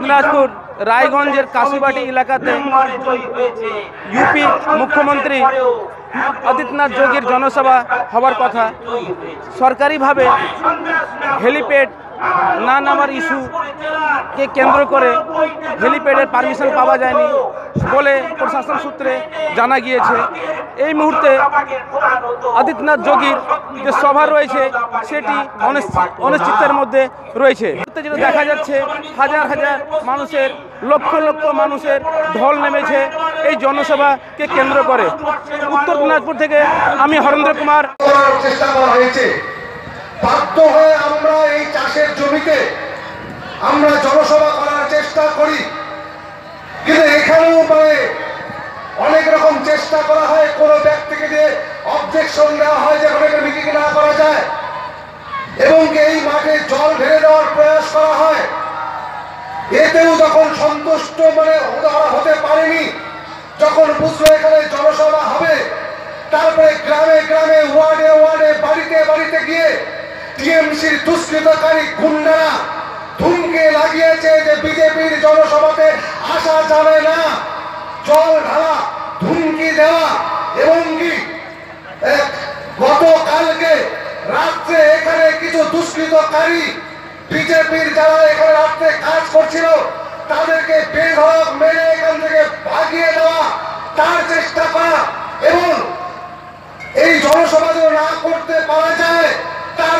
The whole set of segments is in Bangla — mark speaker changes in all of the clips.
Speaker 1: দিনাজপুর রায়গঞ্জের কাশিবাটি এলাকাতে ইউপি মুখ্যমন্ত্রী আদিত্যনাথ যোগীর জনসভা হবার কথা। সরকারিভাবে হেলিপ্যাড না নামার ইস্যুকে কেন্দ্র করে হেলিপ্যাডের পারমিশন পাওয়া যায়নি বলে প্রশাসন সূত্রে জানা গিয়েছে। এই মুহূর্তে আদিত্যনাথ যোগীর যে সভা রয়েছে, সেটি অনিশ্চিত- অনিশ্চিতের মধ্যে রয়েছে। যেটা দেখা যাচ্ছে, হাজার হাজার মানুষের, লক্ষ লক্ষ মানুষের ঢল নেমেছে এই জনসভাকে কেন্দ্র করে। উত্তর দিনাজপুর থেকে আমি হরেন্দ্র কুমার।
Speaker 2: চেষ্টা করা হয়েছে। বাধ্য হয়ে আমরা এই চাষের জমিতে আমরা জনসভা করার চেষ্টা করি। কিন্তু এখানেও মানে অনেক রকম চেষ্টা করা হয়, কোনো ব্যক্তিকে দিয়ে অবজেকশন দেওয়া হয় যে অনেক মিটিং না করা যায়। এবং এই মাঠে জল ঢেলে দেওয়ার প্রয়াস করা হয়। এতেও যখন সন্তুষ্ট মানে হতে পারেনি, যখন বুঝলো এখানে জনসভা হবে, তারপরে গ্রামে গ্রামে, ওয়ার্ডে ওয়ার্ডে, বাড়িতে বাড়িতে গিয়ে টিএমসির দুষ্কৃতকারী গুন্ডারা ধুমকে লাগিয়েছে যে বিজেপির জনসভাতে আসা যাবে না। জল ঢালা, ধুমকি দেওয়া এবং কি গতকালকে রাত্রে এখানে কিছু দুষ্কৃতকারী বিজেপির যারা এখানে রাত্রে কাজ করছিল, তাদেরকে বেধড়ক মেরে এখান থেকে ভাগিয়ে দেওয়া, তার চেষ্টা করা এবং এই জনসভা না করতে পারা যায়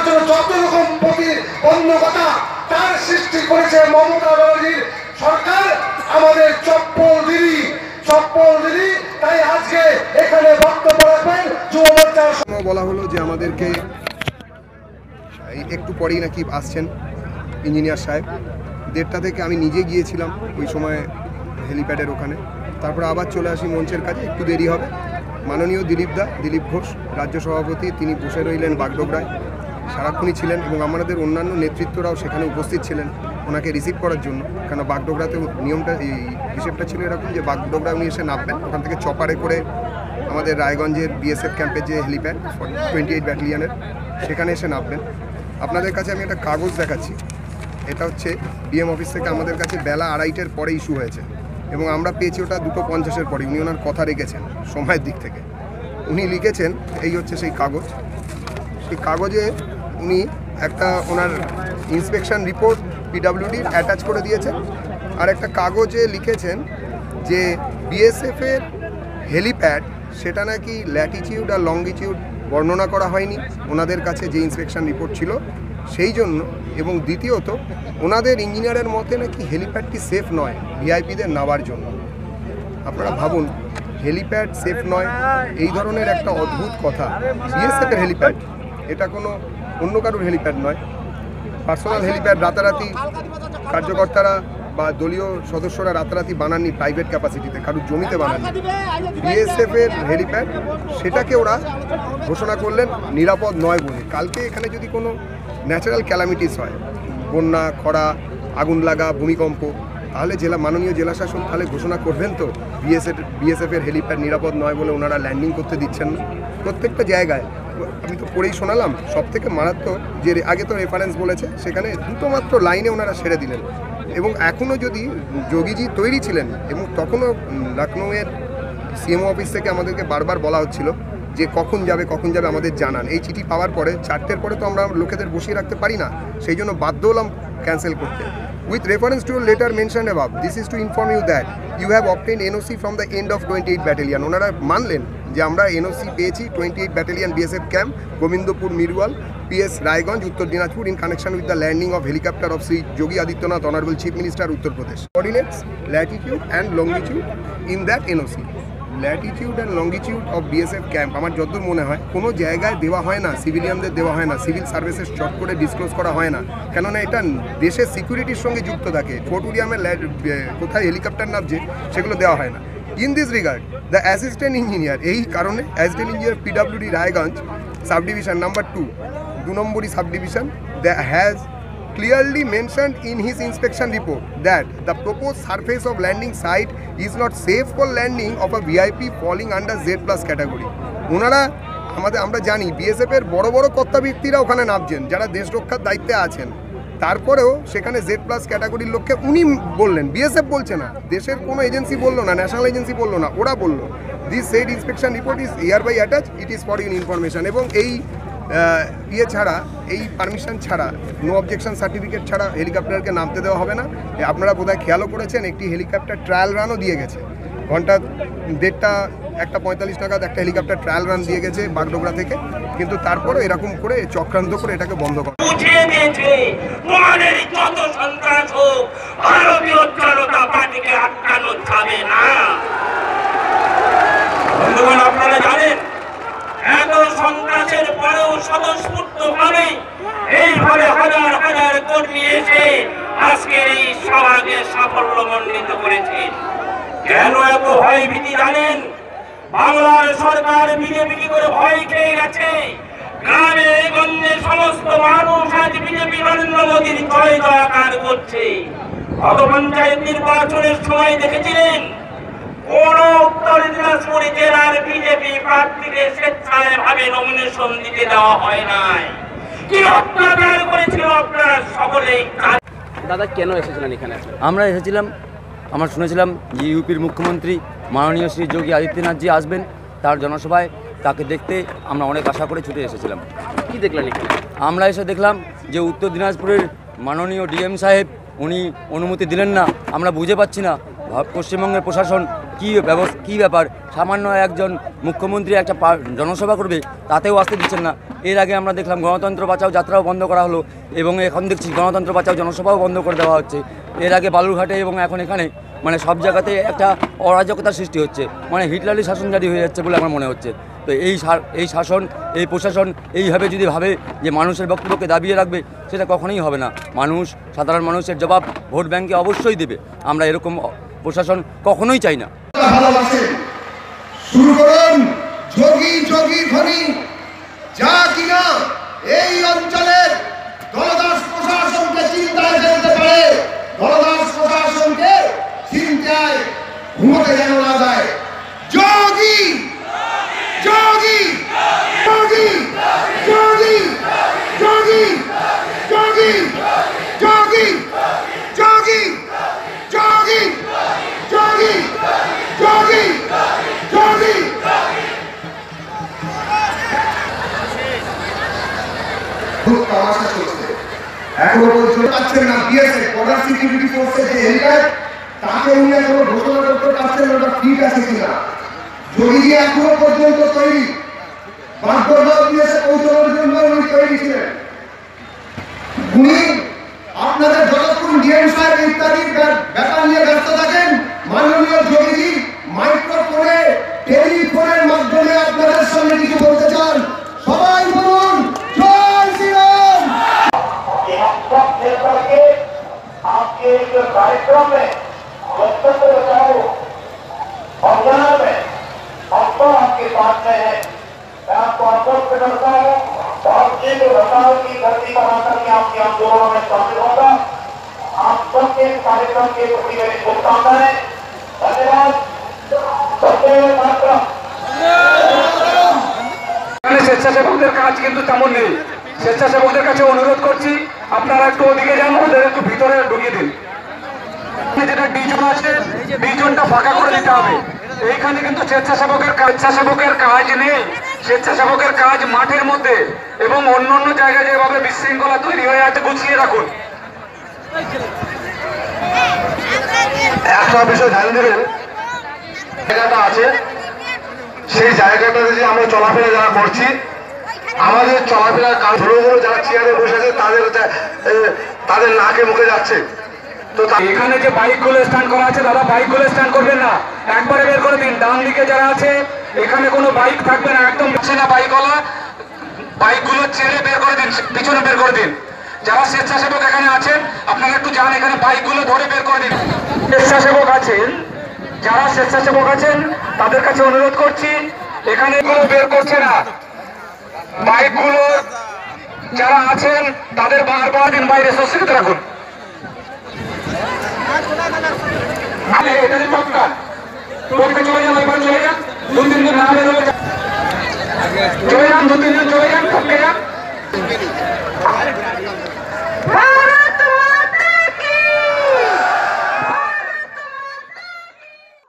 Speaker 2: জন্য যত রকম প্রতিবন্ধকতা তার সৃষ্টি করেছে মমতা ব্যানার্জির সরকার, আমাদের চপ্পল দিদি চপ্পল দিদি, তাই আজকে এখানে বক্তব্য রাখবেন
Speaker 3: বলা হলো যে আমাদেরকে একটু পরেই নাকি আসছেন ইঞ্জিনিয়ার সাহেব। দেড়টা থেকে আমি নিজে গিয়েছিলাম ওই সময় হেলিপ্যাডের ওখানে। তারপরে আবার চলে আসি মঞ্চের কাছে, একটু দেরি হবে। মাননীয় দিলীপ দা, দিলীপ ঘোষ, রাজ্য সভাপতি, তিনি বসে রইলেন বাগডোগরায়। সারাক্ষণই ছিলেন এবং আমাদের অন্যান্য নেতৃত্বরাও সেখানে উপস্থিত ছিলেন ওনাকে রিসিভ করার জন্য। কেন বাগডোগরাতে নিয়মটা, এই হিসেবটা ছিল এরকম যে বাগডোগরা উনি এসে নামবেন। ওখান থেকে চপারে করে আমাদের রায়গঞ্জের বিএসএফ ক্যাম্পের যে হেলিপ্যাড টোয়েন্টি এইট ব্যাটালিয়ানের, সেখানে এসে নামবেন। আপনাদের কাছে আমি একটা কাগজ দেখাচ্ছি। এটা হচ্ছে ডিএম অফিস থেকে আমাদের কাছে বেলা আড়াইটের পরে ইস্যু হয়েছে। এবং আমরা পেয়েছি ওটা দুটো পঞ্চাশের পরে। উনি ওনার কথা রেখেছেন সময়ের দিক থেকে। উনি লিখেছেন, এই হচ্ছে সেই কাগজ। সেই কাগজে উনি একটা ওনার ইন্সপেকশন রিপোর্ট পিডাব্লিউডির অ্যাটাচ করে দিয়েছেন। আর একটা কাগজে লিখেছেন যে বিএসএফের হেলিপ্যাড সেটা নাকি ল্যাটিচিউড আর লঙ্গিচিউড বর্ণনা করা হয়নি। ওনাদের কাছে যে ইন্সপেকশন রিপোর্ট ছিল, সেই জন্য এবং দ্বিতীয়ত, ওনাদের ইঞ্জিনিয়ারের মতে নাকি হেলিপ্যাডটি সেফ নয় ভিআইপিদের নেওয়ার জন্য। আপনারা ভাবুন হেলিপ্যাড সেফ নয়, এই ধরনের একটা অদ্ভুত কথা। বিএসএফের হেলিপ্যাড এটা কোনো অন্য কারোর হেলিপ্যাড নয়। পার্সোনাল হেলিপ্যাড রাতারাতি কার্যকর্তারা বা দলীয় সদস্যরা রাতারাতি বানাননি প্রাইভেট ক্যাপাসিটিতে কারোর জমিতে বানাননি। বিএসএফ এর হেলিপ্যাড, সেটাকে ওরা ঘোষণা করলেন নিরাপদ নয় বলে। কালকে এখানে যদি কোনো ন্যাচারাল ক্যালামিটিস হয়, বন্যা, খরা, আগুন লাগা, ভূমিকম্প, তাহলে জেলা, মাননীয় জেলা শাসক তাহলে ঘোষণা করবেন তো বিএসএফ বিএসএফ এর হেলিপ্যাড নিরাপদ নয় বলে ওনারা ল্যান্ডিং করতে দিচ্ছেন না। প্রত্যেকটা জায়গায় আমি তো পড়েই শোনালাম সব থেকে মারাত্মক যে আগে তো রেফারেন্স বলেছে, সেখানে দুটো মাত্র লাইনে ওনারা সেরে দিলেন। এবং এখনও যদি যোগীজি তৈরি ছিলেন, এবং তখনও লখনৌয়ের সিএমও অফিস থেকে আমাদেরকে বারবার বলা হচ্ছিল যে কখন যাবে কখন যাবে আমাদের জানান। এই চিঠি পাওয়ার পরে, চারটের পরে তো আমরা লোকেদের বসিয়ে রাখতে পারি না, সেই জন্য বাধ্য হলাম ক্যান্সেল করতে। With reference to letter mention above this is to inform you that you have obtain NOC from the end of twenty eight battalion ওনারা মানলেন যে আমরা এনওসি পেয়েছি twenty eight battalion BSF camp Gobindapur Mirwal PS Raiganj, Uttar Dinajpur in connection with the landing of helicopter of Shri Yogi Adityanath honourable chief minister Uttar Pradesh coordinates latitude and longitude in that NOC latitude and longitude of BSF camp আমার যতদূর মনে হয়, কোনো জায়গায় দেওয়া হয় না সিভিলিয়ানদের দেওয়া হয় না সিভিল সার্ভিসেস চট করে ডিসক্লোজ করা হয় না। কেননা এটা দেশের সিকিউরিটির সঙ্গে যুক্ত থাকে। ফোর্ট উইলিয়ামের কোথায় হেলিকপ্টার নামছে, সেগুলো দেওয়া হয় না। In this regard the assistant engineer এই কারণে assistant engineer PWD Raiganj sub division number two দু নম্বরই sub division the has clearly mentioned in his inspection report that the proposed surface of landing site is not safe for landing of a VIP falling under Z plus category. ওনারা আমাদের, আমরা জানি বিএসএফ এর বড় বড় কর্তা ব্যক্তিরা ওখানে নামছেন, যারা দেশ রক্ষার দায়িত্বে আছেন তারপরেও সেখানে জেড প্লাস ক্যাটাগরির লোককে উনি বললেন বিএসএফ বলছে না, দেশের কোনো এজেন্সি বলল না ন্যাশনাল এজেন্সি বলল না, ওরা বলল this said inspection report is hereby attach it is for in information এবং এই ইয়ে ছাড়া, এই পারমিশন ছাড়া নো অবজেকশন সার্টিফিকেট ছাড়া হেলিকপ্টারকে নামতে দেওয়া হবে না। আপনারা বোধহয় খেয়ালও করেছেন, একটি হেলিকপ্টার ট্রায়াল রানও দিয়ে গেছে। ঘণ্টা দেড়টা একটা পঁয়তাল্লিশ নাগাদ একটা হেলিকপ্টার ট্রায়াল রান দিয়ে গেছে বাগডোগরা থেকে। কিন্তু তারপরে এরকম করে, চক্রান্ত করে এটাকে বন্ধ করা।
Speaker 4: আপনারা জানেন, এত সন্ত্রাসের পরেও স্বতঃস্ফূর্ত ভাবে এইভাবে হাজার হাজার কর্মী এসে আজকের এই সভাকে সাফল্য মণ্ডিত করেছে কেন এত ভয় ভীতি জানেন বাংলার সরকার বিজেপি কি করে ভয় খেয়ে গেছে গ্রামে গঞ্জে সমস্ত মানুষ আজ জয় জয়কার করছে? গত পঞ্চায়েত নির্বাচনের সময় দেখেছিলেন কোন উত্তর দিনাজপুর জেলার বিজেপি প্রার্থীদের স্বেচ্ছায় ভাবে নমিনেশন দিতে দেওয়া হয় নাই। কি অত্যাচার করেছিল আপনারা সকলেই
Speaker 1: দাদা কেন এসেছিলেন এখানে?
Speaker 5: আমরা এসেছিলাম আমরা শুনেছিলাম যে ইউপির মুখ্যমন্ত্রী মাননীয় শ্রী যোগী আদিত্যনাথজি আসবেন তার জনসভায়। তাকে দেখতে আমরা অনেক আশা করে ছুটে এসেছিলাম।
Speaker 1: কি দেখলেন এখানে?
Speaker 5: আমরা এসে দেখলাম যে উত্তর দিনাজপুরের মাননীয় ডিএম সাহেব, উনি অনুমতি দিলেন না। আমরা বুঝে পাচ্ছি না। পশ্চিমবঙ্গের প্রশাসন কী ব্যবস্থা কী ব্যাপার? সামান্য একজন মুখ্যমন্ত্রী একটা জনসভা করবে, তাতেও আসতে দিচ্ছেন না। এর আগে আমরা দেখলাম গণতন্ত্র বাঁচাও যাত্রাও বন্ধ করা হলো, এবং এখন দেখছি গণতন্ত্র বাঁচাও জনসভাও বন্ধ করে দেওয়া হচ্ছে। এর আগে বালুরঘাটে এবং এখন এখানে মানে সব জায়গাতে একটা অরাজকতার সৃষ্টি হচ্ছে। মানে হিটলারি শাসন জারি হয়ে যাচ্ছে বলে আমার মনে হচ্ছে। তো এই এই শাসন, এই প্রশাসন এইভাবে যদি ভাবে যে মানুষের বক্তব্যকে দাবিয়ে রাখবে, সেটা কখনোই হবে না। মানুষ, সাধারণ মানুষের জবাব ভোট ব্যাংকে অবশ্যই দেবে। আমরা এরকম প্রশাসন কখনোই চাই না।
Speaker 2: ঘুমোতে যেন না যায়। খুব তামাশা চলছে এখনও পর্যন্ত পাচ্ছেন না বিএসএফ বর্ডার সিকিউরিটি ফোর্সের যে হেলিপ্যাড তাকে উনি এখনও ঘোষণা করতে পারছেন না ওটা ঠিক আছে কিনা। যদি এখনও পর্যন্ত তৈরি, বাগদরবাদ দিয়েছে পৌঁছানোর জন্য উনি তৈরি ছিলেন। উনি আপনাদের যতক্ষণ ডিএম সাহেব ইত্যাদি ব্যাপার নিয়ে ব্যস্ত থাকেন, মাননীয় যোগীজি মাইক্রোফোনে টেলিফোনের মাধ্যমে আপনাদের সামনে কিছু বলতে চান। সবাই
Speaker 4: आप सबके इस कार्यक्रम के प्रति मेरी शुभकामनाएं धन्यवाद सत्य मात्र
Speaker 6: এখানে স্বেচ্ছাসেবকদের কাজ কিন্তু তেমন নেই স্বেচ্ছাসেবকদের কাছে অনুরোধ করছি আপনারা একটু ওদিকে যান ওদের একটু ভিতরে ঢুকিয়ে দিন এখানে যেটা ডিজন আছে ডিজনটা ফাঁকা করে দিতে হবে এইখানে কিন্তু স্বেচ্ছাসেবকের কাজ স্বেচ্ছাসেবকের কাজ নেই স্বেচ্ছাসেবকের কাজ মাঠের মধ্যে এবং অন্য অন্য জায়গায় যেভাবে বিশৃঙ্খলা তৈরি হয়ে আছে গুছিয়ে রাখুন
Speaker 2: একটা বিষয় ধ্যান দেবেন। জায়গাটা আছে। সেই জায়গাটাতে যে আমরা চলাফেরা যারা করছি আমাদের চলাফেরার কাজ ধরো ধরো যারা চেয়ারে বসে আছে তাদের তাদের নাকে মুখে যাচ্ছে। তো
Speaker 6: এখানে যে বাইকগুলো স্ট্যান্ড করা আছে দাদা বাইকগুলো স্ট্যান্ড করবেন না। একবারে বের করে দিন। ডান দিকে যারা আছে এখানে কোনো বাইক থাকবে না একদম। না বাইকওয়ালা বাইকগুলো ছেড়ে বের করে দিন পিছনে বের করে দিন। যারা স্বেচ্ছাসেবক এখানে আছেন, আপনারা একটু যান এখানে, বাইকগুলো ধরে বের করে দিন স্বেচ্ছাসেবক আছেন, যারা স্বেচ্ছাসেবক আছেন, তাদের কাছে অনুরোধ করছি, এখানে এগুলো বের করছে না। বাইকগুলো যারা আছেন, তাদের বার বার দিন বাইরে সস্তিতে রাখুন। এটা যে টপকে চলে যান এবার চলে যান। দু তিন দিন না চলে যান দু তিন দিন চলে যান টপকে যান।